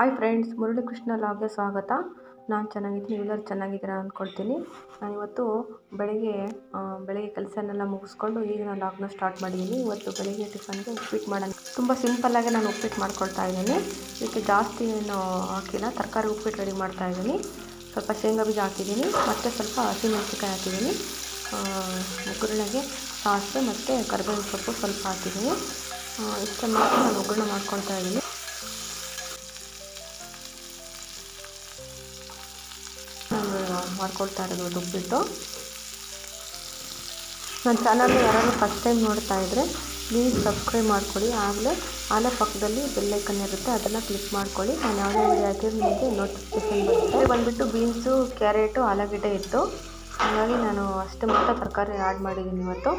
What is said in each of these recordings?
Hi friends Murali Krishna ಲಾಗ್ಗೆ ಸ್ವಾಗತ. ನಾನು ಚೆನ್ನಾಗಿದ್ದೀನಿ ಎಲ್ಲರೂ ಚೆನ್ನಾಗಿದ್ದೀರಾ ಅಂದ್ಕೊಳ್ತೀನಿ ನಾನು ಇವತ್ತು ಬೆಳಗ್ಗೆ ಬೆಳಗ್ಗೆ ಕೆಲಸನೆಲ್ಲ ಮುಗಿಸ್ಕೊಂಡು ಈಗ ನಾನು ಲಾಗ್ನ ಸ್ಟಾರ್ಟ್ ಮಾಡಿದ್ದೀನಿ ಇವತ್ತು ಬೆಳಗ್ಗೆ ಟಿಫನ್ಗೆ ಉಪ್ಪಿಟ್ಟು ಮಾಡೋಣ. ತುಂಬ ಸಿಂಪಲ್ಲಾಗಿ ನಾನು ಉಪ್ಪಿಟ್ಟು ಮಾಡ್ಕೊಳ್ತಾ ಇದ್ದೀನಿ. ಇದಕ್ಕೆ ಜಾಸ್ತಿ ಏನು ಹಾಕಿಲ್ಲ. ತರಕಾರಿ ಉಪ್ಪಿಟ್ಟು ರೆಡಿ ಮಾಡ್ತಾ ಇದ್ದೀನಿ. ಸ್ವಲ್ಪ ಶೇಂಗಾ ಬೀಜ ಹಾಕಿದ್ದೀನಿ. ಮತ್ತು ಸ್ವಲ್ಪ ಹಸಿಮೆಣಸಿನ್ಕಾಯಿ ಹಾಕಿದ್ದೀನಿ. ಒಗ್ಗರಣೆಗೆ ಸಾಸಿವೆ ಮತ್ತು ಕರಿಬೇವಿನ ಸೊಪ್ಪು ಸ್ವಲ್ಪ ಹಾಕಿದ್ದೀನಿ. ಇಷ್ಟನ್ನು ನಾನು ಒಗ್ಗರಣೆ ಮಾಡ್ಕೊಳ್ತಾ ಇದ್ದೀನಿ. ಮಾಡ್ಕೊಳ್ತಾ ಇರೋದು ಉಪ್ಪಿಟ್ಟು ನನ್ನ ಚಾನಲ್ ಯಾರಾದರೂ ಫಸ್ಟ್ ಟೈಮ್ ನೋಡ್ತಾ ಇದ್ದರೆ ಪ್ಲೀಸ್ ಸಬ್ಸ್ಕ್ರೈಬ್ ಮಾಡ್ಕೊಳ್ಳಿ. ಆಗಲೇ ಆಲೇ ಪಕ್ಕದಲ್ಲಿ ಬೆಲ್ಲೈಕನ್ ಇರುತ್ತೆ, ಅದನ್ನು ಕ್ಲಿಕ್ ಮಾಡ್ಕೊಳ್ಳಿ. ನಾನು ಯಾವುದೇ ವಿಡಿಯೋ ಹಾಕಿದ್ರೆ ನಿಮಗೆ ನೋಟಿಫಿಕೇಶನ್ ಬರುತ್ತೆ. ಬಂದುಬಿಟ್ಟು ಬೀನ್ಸು, ಕ್ಯಾರೆಟು, ಆಲೂಗಡ್ಡೆ ಇತ್ತು. ಹಾಗಾಗಿ ನಾನು ಅಷ್ಟು ಮಾತ್ರ ತರಕಾರಿ ಆ್ಯಡ್ ಮಾಡಿದ್ದೀನಿ ಇವತ್ತು.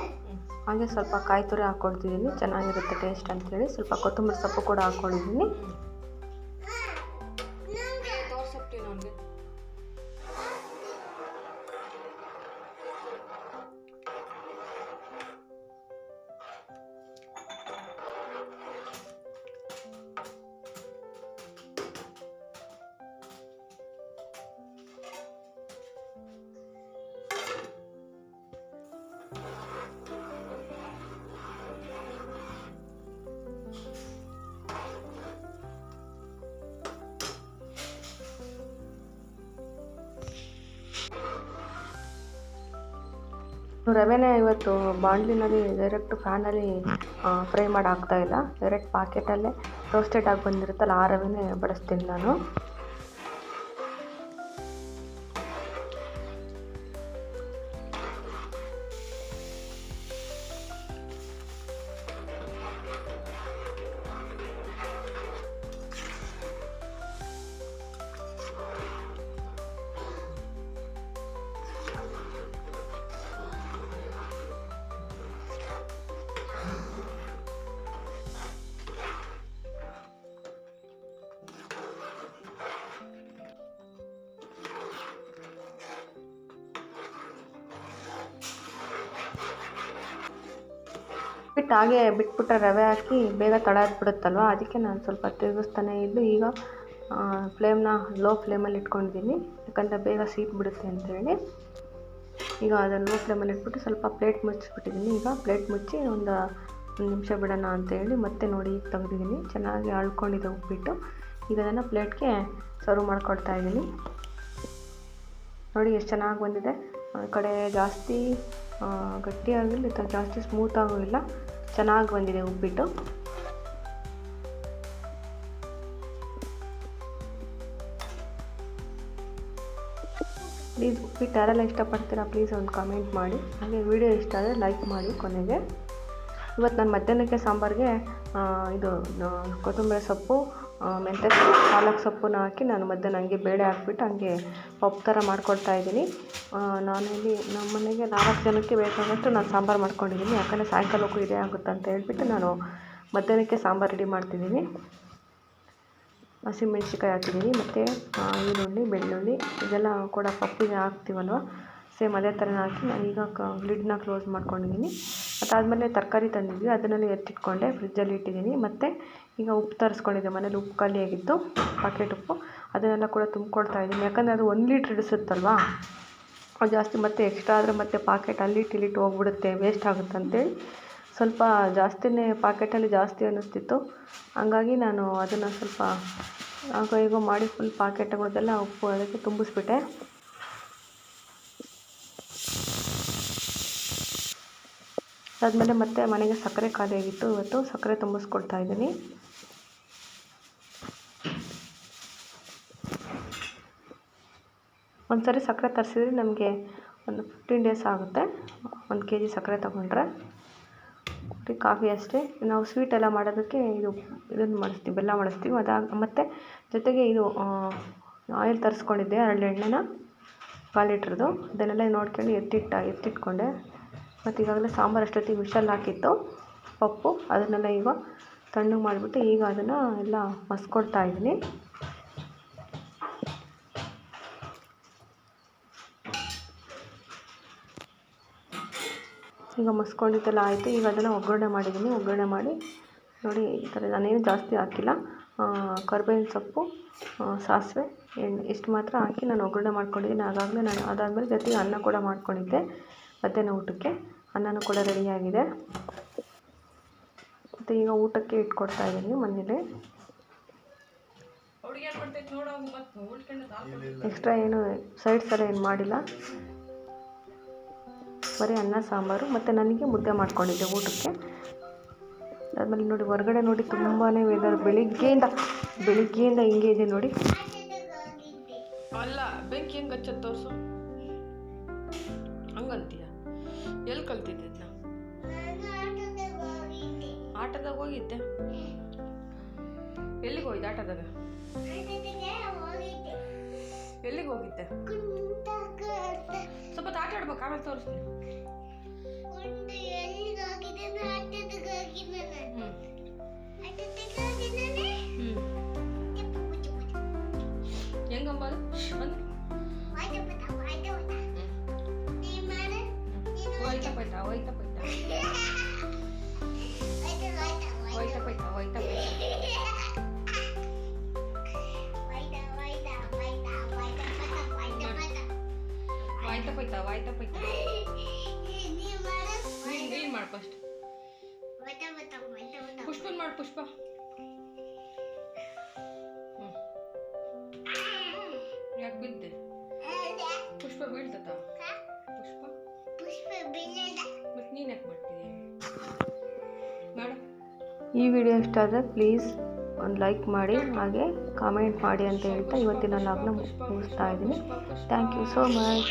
ಹಾಗೆ ಸ್ವಲ್ಪ ಕಾಯಿ ತುರಿ ಹಾಕ್ಕೊಳ್ತಿದ್ದೀನಿ. ಚೆನ್ನಾಗಿರುತ್ತೆ ಟೇಸ್ಟ್ ಅಂತೇಳಿ. ಸ್ವಲ್ಪ ಕೊತ್ತಂಬರಿ ಸೊಪ್ಪು ಕೂಡ ಹಾಕ್ಕೊಂಡಿದ್ದೀನಿ ರವೆನ ಇವತ್ತು ಬಾಣಲಿನಲ್ಲಿ ಡೈರೆಕ್ಟ್ ಫ್ಯಾನಲ್ಲಿ ಫ್ರೈ ಮಾಡಿ ಹಾಕ್ತಾ ಇಲ್ಲ. ಡೈರೆಕ್ಟ್ ಪಾಕೆಟಲ್ಲೇ ರೋಸ್ಟೆಡ್ ಆಗಿ ಬಂದಿರುತ್ತಲ್ಲ, ಆ ರವೆನೇ ಬಳಸ್ತೀನಿ ನಾನು. ಬಿಟ್ಟು ಹಾಗೆ ಬಿಟ್ಬಿಟ್ರೆ ರವೆ ಹಾಕಿ ಬೇಗ ತಳ ಹತ್ಬಿಡುತ್ತಲ್ವ ಅದಕ್ಕೆ ನಾನು ಸ್ವಲ್ಪ ತಿರುಗಿಸ್ತಾನೇ ಇದ್ದು ಈಗ ಫ್ಲೇಮ್ನ ಲೋ ಫ್ಲೇಮಲ್ಲಿ ಇಟ್ಕೊಂಡಿದ್ದೀನಿ. ಯಾಕಂದರೆ ಬೇಗ ಸೀಟ್ ಬಿಡುತ್ತೆ ಅಂತೇಳಿ. ಈಗ ಅದನ್ನು ಲೋ ಫ್ಲೇಮಲ್ಲಿ ಇಟ್ಬಿಟ್ಟು ಸ್ವಲ್ಪ ಪ್ಲೇಟ್ ಮುಚ್ಚಿಬಿಟ್ಟಿದ್ದೀನಿ. ಈಗ ಪ್ಲೇಟ್ ಮುಚ್ಚಿ ಒಂದು ಒಂದು ನಿಮಿಷ ಬಿಡೋಣ ಅಂತೇಳಿ ಮತ್ತೆ ನೋಡಿ ಈಗ ತೆಗ್ದಿದ್ದೀನಿ. ಚೆನ್ನಾಗಿ ಅಳ್ಕೊಂಡಿದೆ ಉಪ್ಪಿಟ್ಟು. ಈಗ ಅದನ್ನು ಪ್ಲೇಟ್ಗೆ ಸರ್ವ್ ಮಾಡ್ಕೊಳ್ತಾ ಇದ್ದೀನಿ. ನೋಡಿ ಎಷ್ಟು ಚೆನ್ನಾಗಿ ಬಂದಿದೆ. ಆ ಕಡೆ ಜಾಸ್ತಿ ಗಟ್ಟಿಯಾಗಿಲ್ಲ ಜಾಸ್ತಿ ಸ್ಮೂತಾಗೂ ಇಲ್ಲ. ಚೆನ್ನಾಗಿ ಬಂದಿದೆ ಉಪ್ಪಿಟ್ಟು. ಪ್ಲೀಸ್ ಉಪ್ಪಿಟ್ಟು ಯಾರೆಲ್ಲ ಇಷ್ಟಪಡ್ತೀರಾ ಪ್ಲೀಸ್ ಒಂದು ಕಮೆಂಟ್ ಮಾಡಿ. ಹಾಗೆ ವಿಡಿಯೋ ಇಷ್ಟ ಆದರೆ ಲೈಕ್ ಮಾಡಿ ಕೊನೆಗೆ. ಇವತ್ತು ನಾನು ಮಧ್ಯಾಹ್ನಕ್ಕೆ ಸಾಂಬಾರಿಗೆ ಇದು ಕೊತ್ತಂಬರಿ ಸೊಪ್ಪು ಮೆಂತ್ಯ ಸೊಪ್ಪು, ಪಾಲಕ್ ಸೊಪ್ಪನ್ನ ಹಾಕಿ ನಾನು ಮಧ್ಯಾಹ್ನ ಹಂಗೆ ಬೇಳೆ ಹಾಕ್ಬಿಟ್ಟು ಹಂಗೆ ಪಪ್ಪು ಥರ ಮಾಡ್ಕೊಳ್ತಾ ಇದ್ದೀನಿ. ನಾನಿಲ್ಲಿ ನಮ್ಮ ಮನೆಗೆ ನಾಲ್ಕು ಜನಕ್ಕೆ ಬೇಕಾದಷ್ಟು ನಾನು ಸಾಂಬಾರು ಮಾಡ್ಕೊಂಡಿದ್ದೀನಿ. ಯಾಕಂದರೆ ಸಾಯಂಕಾಲಕ್ಕೂ ಇದೇ ಆಗುತ್ತೆ ಅಂತ ಹೇಳ್ಬಿಟ್ಟು ನಾನು ಮಧ್ಯಾಹ್ನಕ್ಕೆ ಸಾಂಬಾರು ರೆಡಿ ಮಾಡ್ತಿದ್ದೀನಿ. ಹಸಿಮೆಣ್ಸಿನ್ಕಾಯಿ ಹಾಕಿದ್ದೀನಿ. ಮತ್ತು ಈರುಳ್ಳಿ, ಬೆಳ್ಳುಳ್ಳಿ, ಇದೆಲ್ಲ ಕೂಡ ಪಪ್ಪಿಗೆ ಹಾಕ್ತೀವಲ್ವ? ಸೇಮ್ ಅದೇ ಥರನೇ ಹಾಕಿ ನಾನು ಈಗ ಕ ಲಿಡ್ನ ಕ್ಲೋಸ್ ಮಾಡ್ಕೊಂಡಿದ್ದೀನಿ. ಅದಾದಮೇಲೆ ತರಕಾರಿ ತಂದಿದ್ವಿ. ಅದನ್ನೆಲ್ಲ ಎತ್ತಿಟ್ಕೊಂಡೆ, ಫ್ರಿಜ್ಜಲ್ಲಿ ಇಟ್ಟಿದ್ದೀನಿ. ಮತ್ತು ಈಗ ಉಪ್ಪು ತರಿಸ್ಕೊಂಡಿದ್ದೆ. ಮನೇಲಿ ಉಪ್ಪು ಖಾಲಿಯಾಗಿತ್ತು ಪಾಕೆಟ್ ಉಪ್ಪು. ಅದನ್ನೆಲ್ಲ ಕೂಡ ತುಂಬ್ಕೊಳ್ತಾ ಇದ್ದೀನಿ. ಯಾಕಂದರೆ ಅದು ಒಂದು ಲೀಟ್ರ್ ಹಿಡಿಸುತ್ತಲ್ವಾ ಅದು ಜಾಸ್ತಿ ಮತ್ತೆ ಎಕ್ಸ್ಟ್ರಾ ಆದರೆ ಮತ್ತೆ ಪಾಕೆಟ್ ಅಲ್ಲಿಟ್ಟು ಇಲ್ಲಿಟ್ಟು ಹೋಗ್ಬಿಡುತ್ತೆ. ವೇಸ್ಟ್ ಆಗುತ್ತೆ ಅಂತೇಳಿ. ಸ್ವಲ್ಪ ಜಾಸ್ತಿನೇ ಪಾಕೆಟಲ್ಲಿ ಜಾಸ್ತಿ ಅನ್ನಿಸ್ತಿತ್ತು. ಹಂಗಾಗಿ ನಾನು ಅದನ್ನು ಸ್ವಲ್ಪ, ಆಗ ಹೀಗೋ ಮಾಡಿ ಫುಲ್ ಪಾಕೆಟ್ಗಳದ್ದೆಲ್ಲ ಉಪ್ಪು ಅದಕ್ಕೆ ತುಂಬಿಸ್ಬಿಟ್ಟೆ. ಅದಾದಮೇಲೆ ಮತ್ತೆ ಮನೆಗೆ ಸಕ್ಕರೆ ಖಾಲಿಯಾಗಿತ್ತು. ಇವತ್ತು ಸಕ್ಕರೆ ತುಂಬಿಸ್ಕೊಳ್ತಾ ಇದ್ದೀನಿ. ಒಂದು ಸರಿ ಸಕ್ಕರೆ ತರಿಸಿದ್ರೆ ನಮಗೆ ಒಂದು ಫಿಫ್ಟೀನ್ ಡೇಸ್ ಆಗುತ್ತೆ. ಒಂದು ಕೆ ಜಿ ಸಕ್ಕರೆ ತೊಗೊಂಡ್ರೆ. ಕಾಫಿ ಅಷ್ಟೇ. ನಾವು ಸ್ವೀಟ್ ಎಲ್ಲ ಮಾಡೋದಕ್ಕೆ ಇದು ಇದನ್ನು ಮಾಡಿಸ್ತೀವಿ, ಬೆಲ್ಲ ಮಾಡಿಸ್ತೀವಿ. ಅದಾಗ ಮತ್ತು ಜೊತೆಗೆ ಇದು ಆಯಿಲ್ ತರಿಸ್ಕೊಂಡಿದ್ದೆ ಹರಳೆಣ್ಣೆನ ಕಾಲು ಲೀಟ್ರದ್ದು ಅದನ್ನೆಲ್ಲ ನೋಡ್ಕೊಂಡು ಎತ್ತಿಟ್ಟ, ಎತ್ತಿಟ್ಕೊಂಡೆ. ಮತ್ತು ಈಗಾಗಲೇ ಸಾಂಬಾರು ಅಷ್ಟೊತ್ತಿಗೆ ವಿಶಲ್ ಹಾಕಿತ್ತು, ಪಪ್ಪು ಅದನ್ನೆಲ್ಲ ಈಗ ತಣ್ಣಗೆ ಮಾಡಿಬಿಟ್ಟು ಈಗ ಅದನ್ನು ಎಲ್ಲ ಮಸ್ಕೊಳ್ತಾ ಇದ್ದೀನಿ. ಈಗ ಮಸ್ಕೊಂಡಿದ್ದೆಲ್ಲ ಆಯಿತು, ಈಗ ಅದನ್ನು ಒಗ್ಗರಣೆ ಮಾಡಿದ್ದೀನಿ. ಒಗ್ಗರಣೆ ಮಾಡಿ ನೋಡಿ ಈ ಥರ ನಾನೇನು ಜಾಸ್ತಿ ಹಾಕಿಲ್ಲ. ಕರ್ಬೇವಿನ ಸೊಪ್ಪು ಸಾಸಿವೆ, ಎಣ್ಣೆ ಇಷ್ಟು ಮಾತ್ರ ಹಾಕಿ ನಾನು ಒಗ್ಗರಣೆ ಮಾಡ್ಕೊಂಡಿದ್ದೀನಿ. ಆಗಾಗಲೇ ನಾನು ಅದಾದಮೇಲೆ ಜೊತೆಗೆ ಅನ್ನ ಕೂಡ ಮಾಡ್ಕೊಂಡಿದ್ದೆ. ಮಧ್ಯಾಹ್ನ ಊಟಕ್ಕೆ ಅನ್ನನೂ ಕೂಡ ರೆಡಿಯಾಗಿದೆ ಮತ್ತು ಈಗ ಊಟಕ್ಕೆ ಇಟ್ಕೊಡ್ತಾ ಇದ್ದೀನಿ ಮನೇಲಿ. ಎಕ್ಸ್ಟ್ರಾ ಏನು ಸೈಡ್ಸ್ ಎಲ್ಲ ಏನು ಮಾಡಿಲ್ಲ. ಬರೀ ಅನ್ನ, ಸಾಂಬಾರು ಮತ್ತು ನನಗೆ ಮುದ್ದೆ ಮಾಡ್ಕೊಂಡಿದ್ದೆ ಊಟಕ್ಕೆ. ಅದಾದಮೇಲೆ ನೋಡಿ ಹೊರಗಡೆ ನೋಡಿ ತುಂಬಾ ವೆದರ್ ಬೆಳಿಗ್ಗೆಯಿಂದ ಬೆಳಿಗ್ಗೆಯಿಂದ ಹಿಂಗೆ ಇದೆ ನೋಡಿ. ಅಲ್ಲ, ಬೆಂಕಿ ಹೆಂಗೆ ಹಚ್ಚ ತೋರಿಸು? ಹಂಗಂತೀಯ? ಎಲ್ಲಿ ಕಲ್ತಿದ್ದಿದ್ನ? ಆಟದಾಗ ಹೋಗಿದ್ದೆ. ಎಲ್ಲಿಗೆ ಹೋಗಿದ್ದೆ ಆಟದಾಗ? ಎಲ್ಲಿಗೆ ಹೋಗಿದ್ದೆ? ಸ್ವಲ್ಪ ಆಟ ಆಡ್ಬೇಕು ಆಮೇಲೆ ತೋರಿಸ್ತೀನಿ. ಹ್ಞೂ ಹ್ಞೂ ಹೋಯ್ತಾ ಹೋಯ್ತಾ. ಹೋಯ್ತಾ ಪೈತಾ ಹೋಯ್ತಾ ಪೈತಾ ವಾಯ್ತಾ ಪೈತಾ ವಾಯ್ತಾ ಪೈತಾ ನೀನು ಮಾಡು ಫಸ್ಟ್ ಪುಷ್ಪನ್ ಮಾಡು, ಪುಷ್ಪ. ಯಾಕೆ ಬಿದ್ದೆ? ಪುಷ್ಪ ಬೀಳ್ತದ? ಪುಷ್ಪ? ಪುಷ್ಪ ಈ ವಿಡಿಯೋ ಇಷ್ಟ ಆದರೆ ಪ್ಲೀಸ್ ಒಂದು ಲೈಕ್ ಮಾಡಿ, ಹಾಗೆ ಕಾಮೆಂಟ್ ಮಾಡಿ ಅಂತ ಹೇಳ್ತಾ ಇವತ್ತಿನ ಲಾಗ್ನ ಮುಗಿಸ್ತಾ ಇದ್ದೀನಿ. Thank you so much